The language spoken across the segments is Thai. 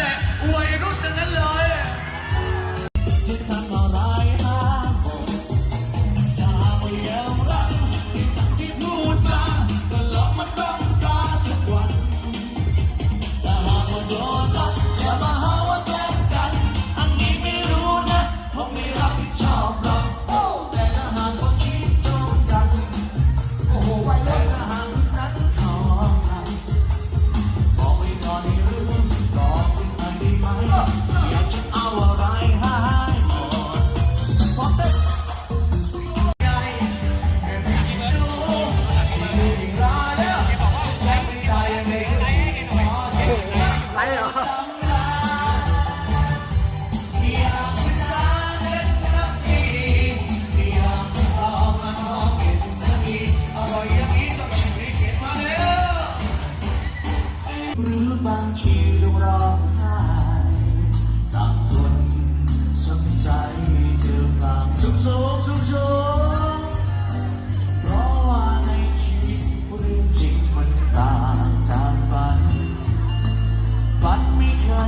แต่วัยรุ่นทั้งนั้นเลย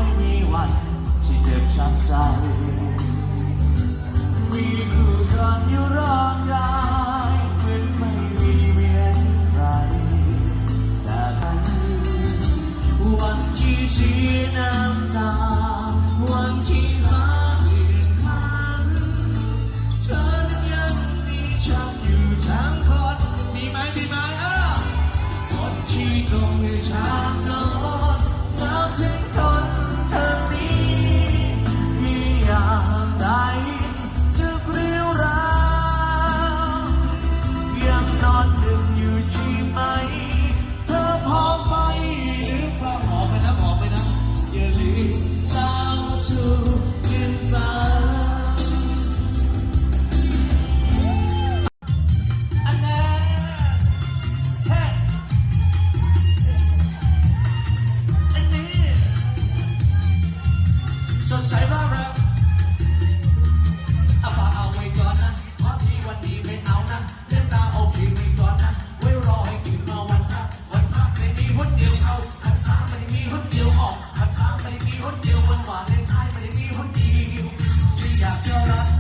ยมีวันที่เจ็บช้ำใจ มีคู่กันอยู่ร่างกายเพื่อนไม่มีเวียนใครแต่วันที่สีน้ำ ว่าเล่นไพ่ไม่ได้มีคนดียวฉัอยากจะรัก